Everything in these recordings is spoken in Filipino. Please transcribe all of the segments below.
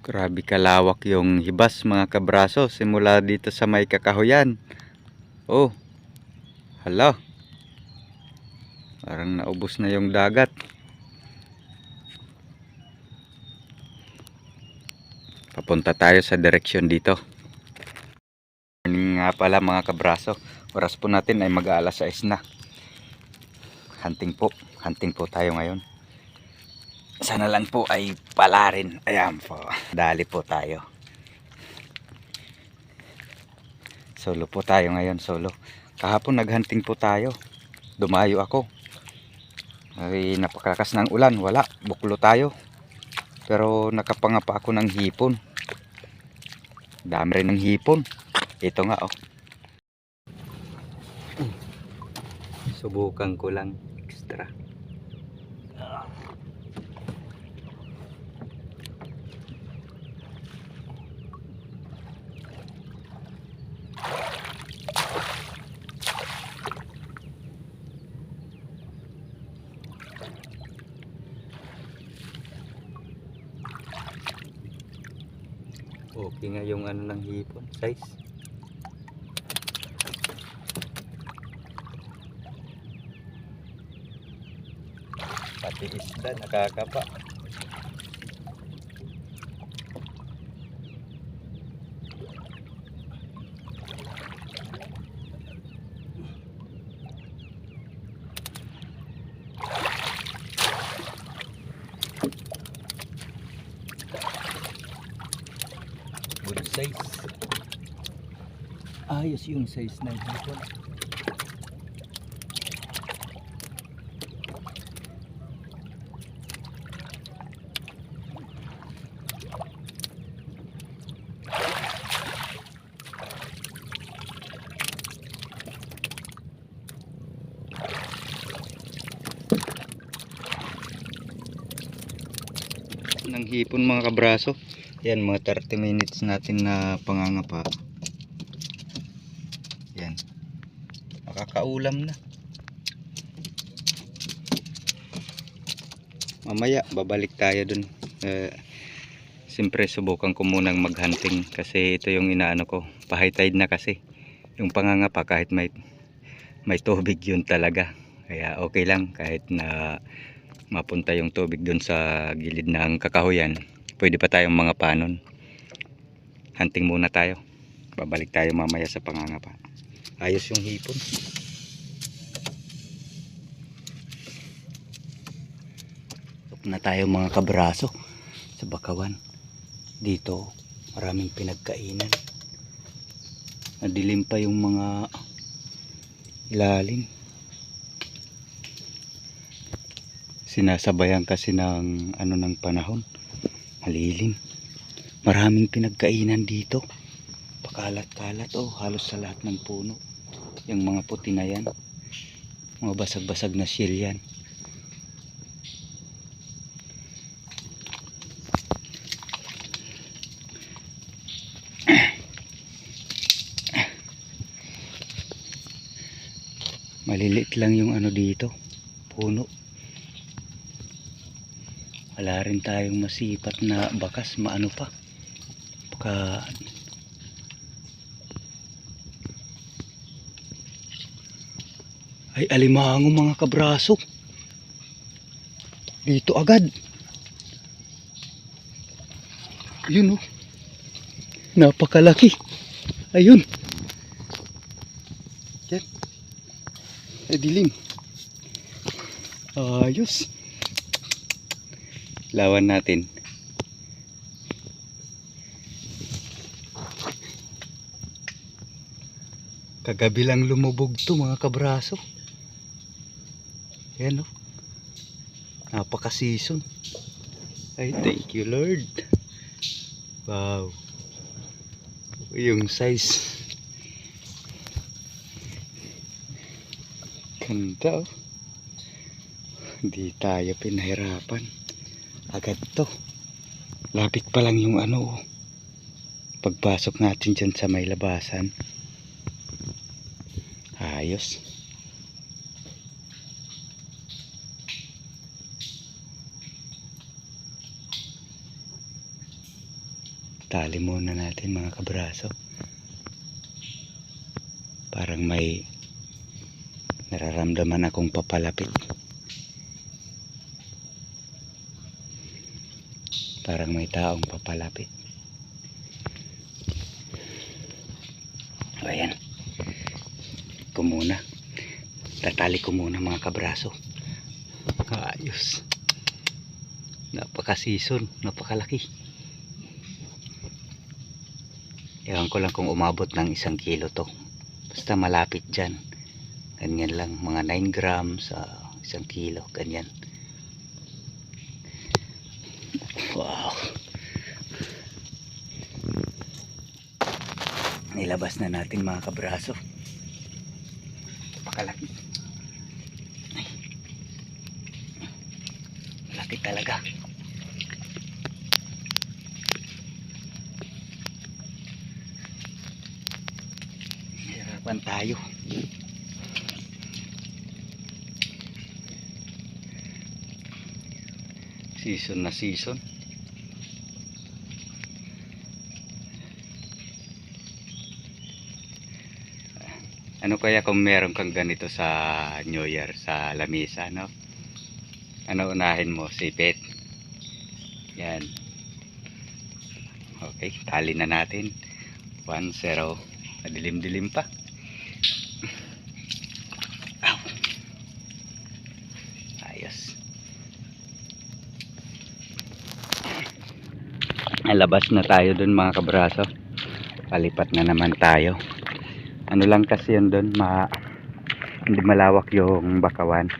Grabe kalawak yung hibas mga kabraso simula dito sa may kakahuyan. Oh. Hala. Parang naubos na yung dagat. Papunta tayo sa direksyon dito. Morning nga pala mga kabraso. Oras po natin ay mag-aalas 6 na. Hunting po. Hunting po tayo ngayon. Sana lang po ay pala rin. Ayan po. Dali po tayo. Solo po tayo ngayon. Solo. Kahapon naghunting po tayo. Dumayo ako. Ay napakalakas ng ulan. Wala. Buklo tayo. Pero nakapangapa ako ng hipon. Dami rin ng hipon. Ito nga oh. Subukan ko lang extra. Okay nga yung ano ng hipon, size. Pati isda nakakapa. Good size. Ayos yung size ng hipon. ng hipon mga kabraso yan mga 30 minutes natin na pangangapa yan makakaulam na. Mamaya babalik tayo dun. Eh, siyempre subukan ko munang maghunting kasi ito yung inaano ko. Pa high tide na kasi. Yung pangangapa kahit may may tubig yun talaga. Kaya okay lang kahit na mapunta yung tubig dun sa gilid ng kakahuyan pwede pa tayong mga panon hunting muna tayo. Babalik tayo mamaya sa pangangapa. Ayos yung hipon Stop na tayo mga kabraso sa bakawan. Dito maraming pinagkainan. Madilim pa yung mga ilalim. Sinasabayan kasi ng ano ng panahon. Malilim. Maraming pinagkainan dito. Pakalat-kalat oh halos sa lahat ng puno. Yung mga puti na yan. Mga basag-basag na shell yan maliliit lang yung ano dito. Puno. Wala rin tayong masipat na bakas. Maano pa? Baka ay alimango mga kabraso. Dito agad. Yun oh. Napakalaki. Ayun yan ay dilim. Ayos. Lawan natin. Kagabi lang lumubog to mga kabraso. Yan o napaka season ay thank you lord. Wow. Yung size ganda oh. Hindi tayo pinahirapan. Agad to. Lapit pa lang yung ano oh. pagpasok natin dyan sa may labasan. Ayos. Tali muna natin mga kabraso. Parang may nararamdaman akong papalapit. Parang may taong papalapit. Ayan. Ko muna. Tatali ko muna mga kabraso. Ayos. Napaka-season. Napakalaki. Ewan ko lang kung umabot ng isang kilo to. Basta malapit dyan. Ganyan lang. Mga 9 grams sa isang kilo. Ganyan. Wow. Nilabas na natin mga kabraso. Napakalaki. Ay. Malaki talaga. Hirapan tayo. Season na season. Ano kaya kung meron kang ganito sa New Year, sa lamisa, no? Ano unahin mo? Sipit. Yan. Okay, tali na natin. 1-0. Madilim-dilim pa. Ow. Ayos. Alabas na tayo dun mga kabraso. Palipat na naman tayo. Ano lang kasi yun dun, ma hindi malawak yung bakawan.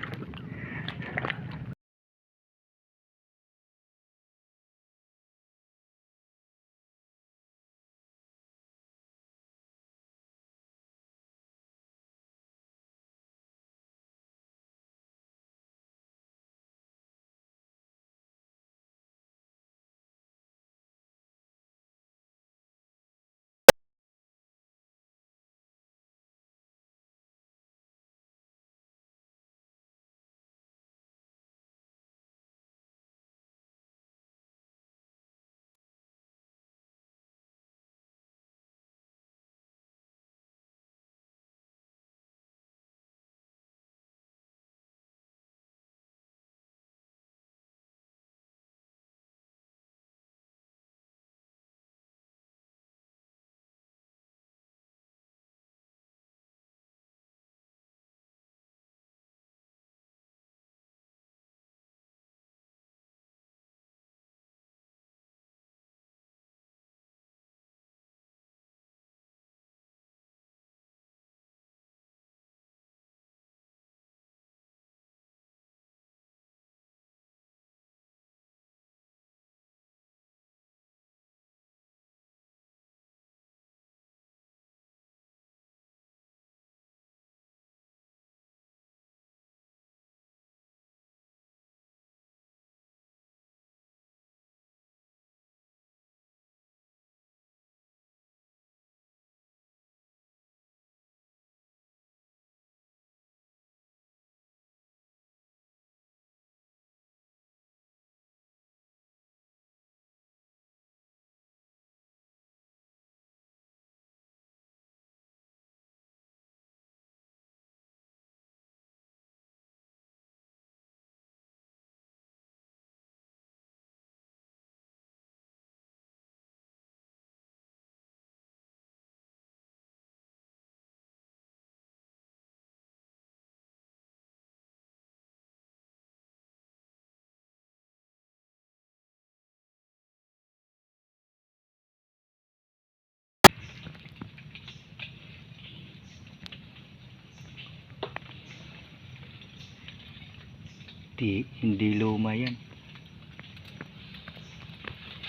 Di, hindi luma yan.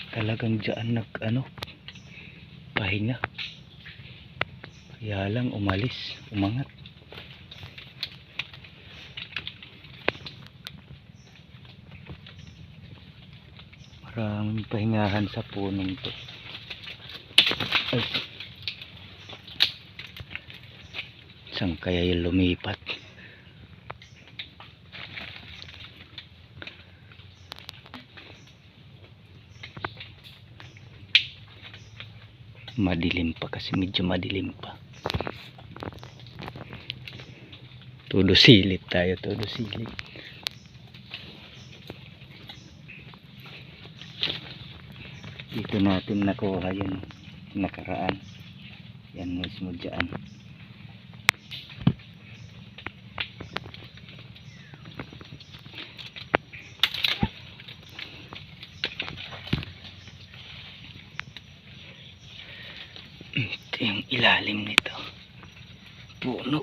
Talagang dyan nag ano, pahinga. Kaya lang umalis, umangat. Maraming pahingahan sa punong to. Ay. Saan kaya yung lumipat? Madilim pa kasi medyo madilim pa. Todo silip tayo, todo silip. Dito natin nakuha yun nakaraan. Yan mismo dyan. Ito yung ilalim nito. Puno.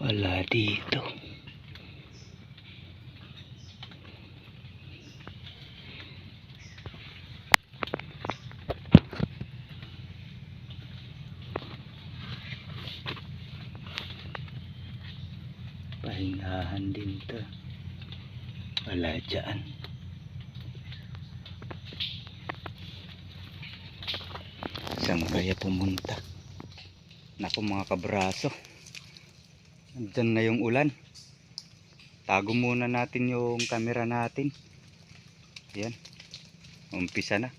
Wala dito. Pahingahan din to. Wala dyan. Saan kaya pumunta? Naku mga kabraso. Nandyan na yung ulan. Tago muna natin yung camera natin. Yan. Umpisa na.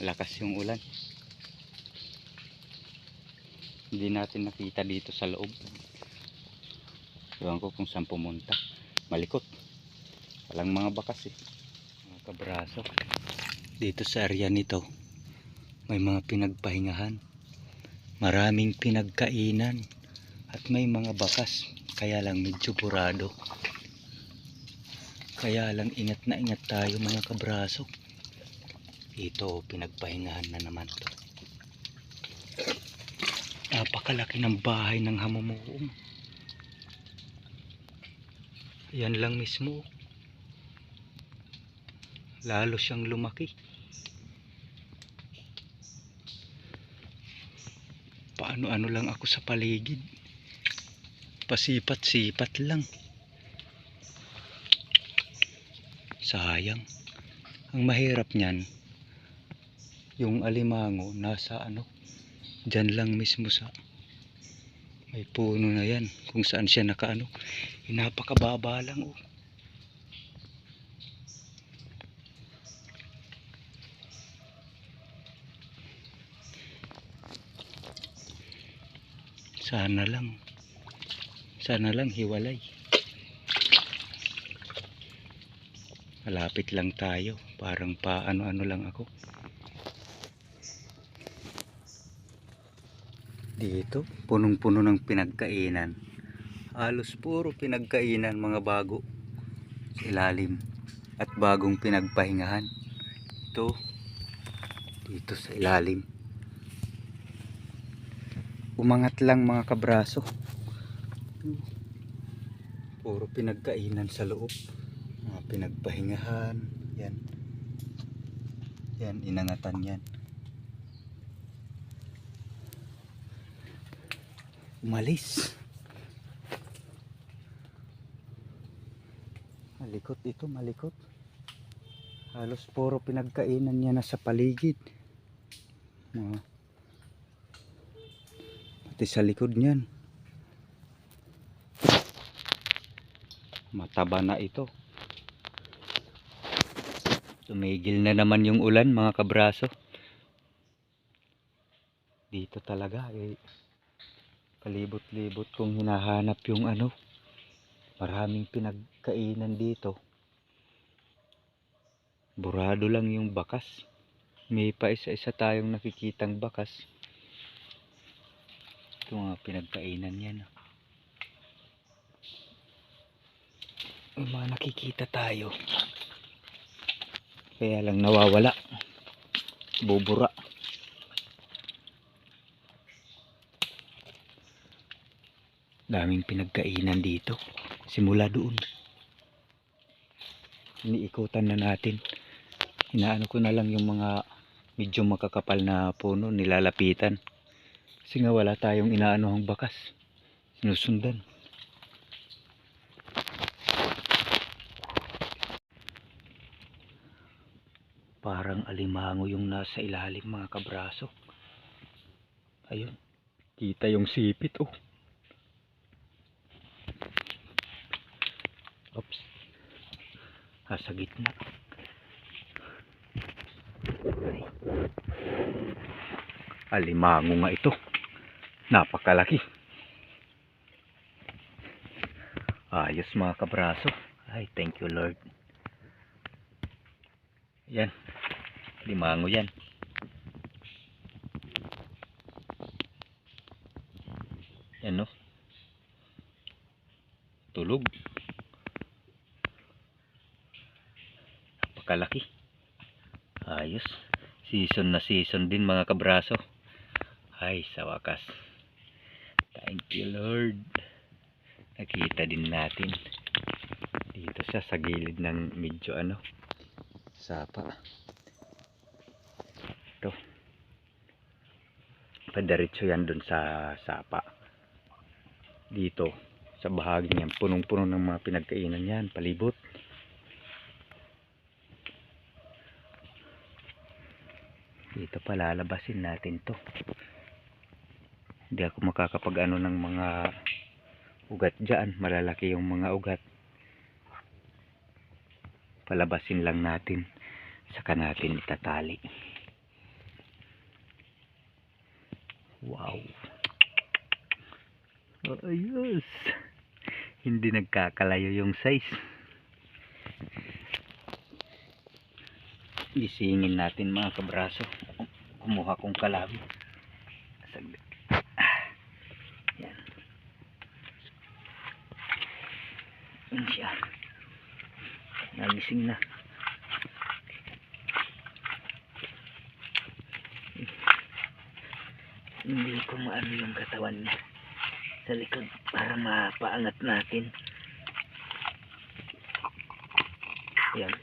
Malakas yung ulan. Hindi natin nakita dito sa loob. Ewan ko kung saan pumunta. Malikot. Walang mga bakas eh. Mga kabraso. Dito sa area nito, may mga pinagpahingahan. Maraming pinagkainan. At may mga bakas. Kaya lang medyo burado. Kaya lang ingat na ingat tayo mga kabraso. Ito, pinagpahingahan na naman to. Napakalaki ng bahay ng hamumuong. Yan lang mismo. Lalo siyang lumaki. Paano-ano lang ako sa paligid. Pasipat-sipat lang. Sayang. Ang mahirap niyan, yung alimango nasa ano, dyan lang mismo sa may puno na yan kung saan siya nakaano. Napakababa lang oh. sana lang sana lang hiwalay. Malapit lang tayo parang pa ano ano lang ako dito. Punong puno ng pinagkainan. Halos puro pinagkainan mga bago sa ilalim at bagong pinagpahingahan. Ito dito sa ilalim. Umangat lang mga kabraso. Puro pinagkainan sa loob. Mga pinagpahingahan. Yan. Yan inangatan yan umalis. Malikot ito malikot. Halos puro pinagkainan niya na sa paligid. Mga pati sa likod niyan. Mataba na ito. Tumigil na naman yung ulan mga kabraso. Dito talaga eh palibot-libot kong hinahanap yung ano. Maraming pinagkainan dito. Burado lang yung bakas. May pa isa-isa tayong nakikitang bakas. Ito mga pinagkainan yan may mga nakikita tayo. Kaya lang nawawala. Bubura daming pinagkainan dito. Simula doon. Iniikutan na natin. Inaano ko na lang yung mga medyo makakapal na puno nilalapitan. Kasi nga wala tayong inaanohang bakas. Sinusundan. Parang alimango yung nasa ilalim mga kabraso. Ayun. Kita yung sipit oh Oops. Ah, sa gitna. Ay. Alimango nga ito. Napakalaki. Ayos mga kabraso. Ay, thank you Lord. Yan. Limango yan. Yan no. Tulog. Napakalaki. Ayos. Season na season din mga kabraso. Ay, sa wakas. Thank you Lord. Nakita din natin. Dito siya sa gilid ng medyo ano. Sapa. Ito. Padiretso yan dun sa sapa. Dito. Sa bahagi niyan. Punong-puno ng mga pinagkainan yan. Palibot. Dito pa lalabasin natin to. Hindi ako makakapag ano ng mga ugat dyan. Malalaki yung mga ugat. Palabasin lang natin. Saka natin itatali. Wow. Ayos. Hindi nagkakalayo yung size. Isingin natin mga kabraso. Kumuha kong kalabi. Saglit. Yan. Yan siya. Nagising na. Hindi ko maano yung katawan niya sa likod para mapaangat natin. Yan,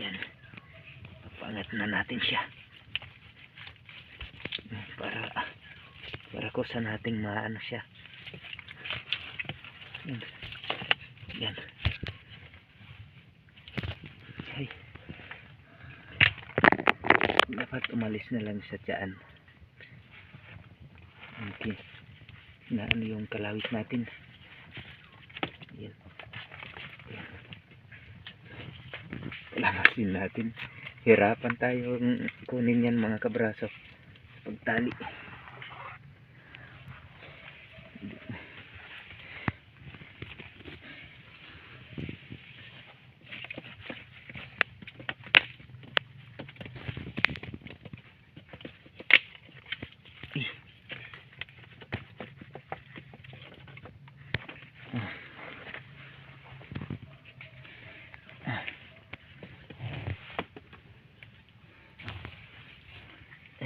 yan. Mapaangat na natin siya. Para para ko sa nating maano siya. Yan. Yan. Ay. Dapat umalis na lang sa tiyan. Okay. Na ano yung kalawit natin. Yan. Lamasin natin. Hirapan tayong kunin yan mga kabraso. Pagtali.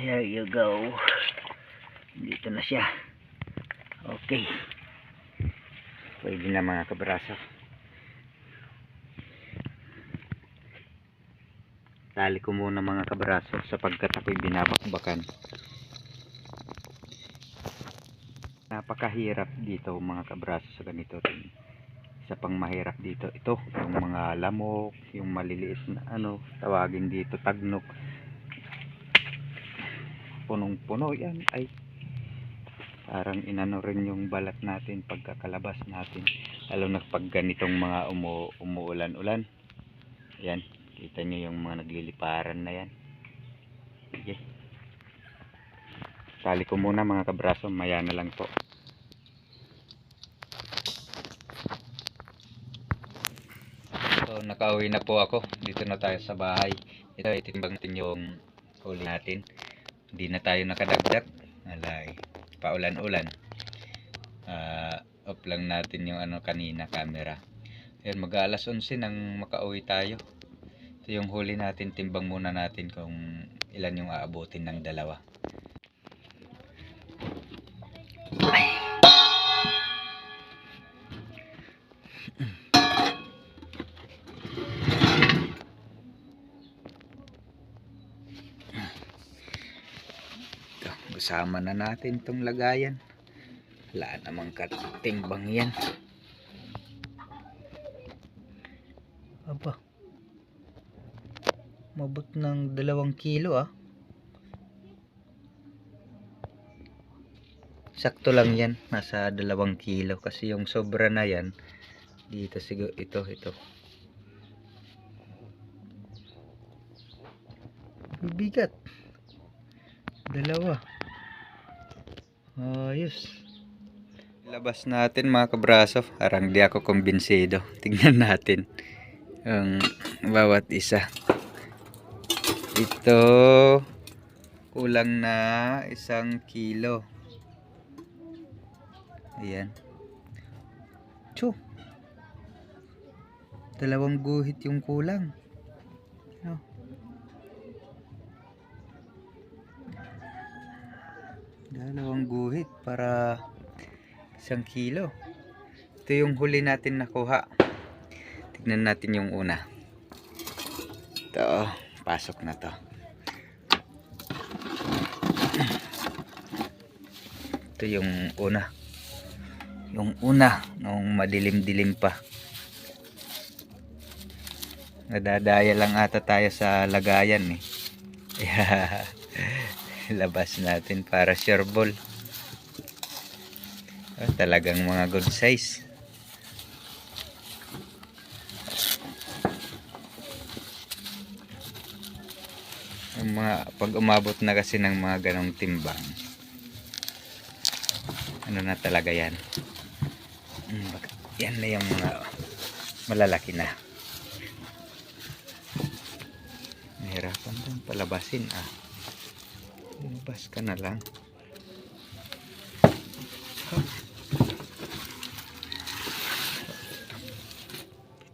There you go. Dito na siya. Okay. Pwede na mga kabraso. Tali ko muna mga kabraso sapagkat ako'y binabakbakan. Napakahirap dito mga kabraso sa ganito rin. Isa pang mahirap dito. Ito, yung mga lamok, yung maliliit na ano, tawagin dito tagnok punong-puno yan. Ay parang inano rin yung balat natin pagkakalabas natin. Lalo na pag ganitong mga umu umuulan-ulan. Yan kita nyo yung mga nagliliparan na yan. Sige. Tali ko muna mga kabraso. Maya na lang po. So nakauwi na po ako. Dito na tayo sa bahay. Ito itimbang natin yung huli natin hindi na tayo nakadagdag. Alay paulan-ulan. Ah, off lang natin yung ano kanina camera. Ayan, mag alas 11 nang makauwi tayo. Ito yung huli natin timbang muna natin kung ilan yung aabutin ng dalawa Ito, kasama na natin tong lagayan. Wala namang katimbang yan. Aba. Mabot ng dalawang kilo ah. Sakto lang yan. Nasa dalawang kilo. Kasi yung sobra na yan. Dito siguro ito, ito. Bigat. Dalawa. Ayos. Labas natin mga kabraso. Parang di ako kumbinsido. Tingnan natin ang bawat isa. Ito kulang na isang kilo. Ayan. Tso. Dalawang guhit yung kulang. No. Dalawang guhit para isang kilo. Ito yung huli natin nakuha. Tignan natin yung una. Ito, pasok na to. Ito yung una. Yung una, nung madilim-dilim pa. Nadadaya lang ata tayo sa lagayan eh. Kaya labas natin para sure ball. Ah, talagang mga good size. Mga pag umabot na kasi ng mga ganong timbang. Ano na talaga 'yan? Mm, bak- yan na yung mga malalaki na. Nahirapan din palabasin ah. Labas ka na lang.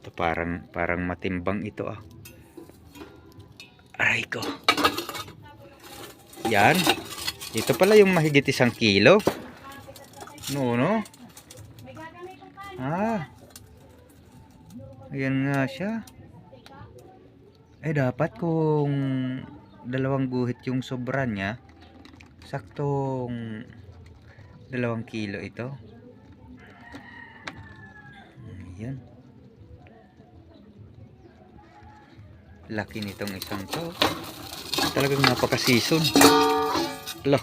Ito parang parang matimbang ito ah. Aray ko. Yan. Ito pala yung mahigit isang kilo. No, no? Ah. Ayan nga siya. Eh dapat kung dalawang guhit yung sobra niya, saktong dalawang kilo ito. Ayan. Laki nitong isang to. Talagang napaka-season. Ala.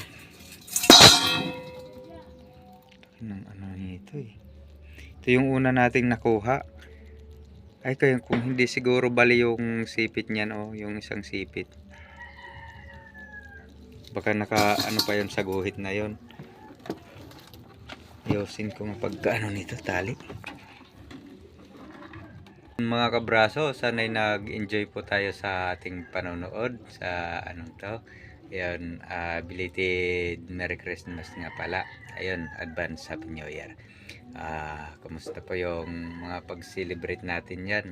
Ng ano nito eh. Ito yung una nating nakuha. Ay kaya kung hindi siguro bali yung sipit niyan o yung isang sipit. Baka naka ano pa yun sa guhit na yon. Yosin ko mapagkaano nito tali. Mga kabraso, sana'y nag-enjoy po tayo sa ating panonood sa anong to. Ayun, ah, belated Merry Christmas nga pala. Ayun, advance Happy New Year. Ah, kumusta po yung mga pag-celebrate natin yan?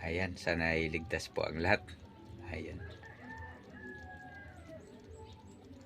Ayan, sana iligtas po ang lahat. Ayan.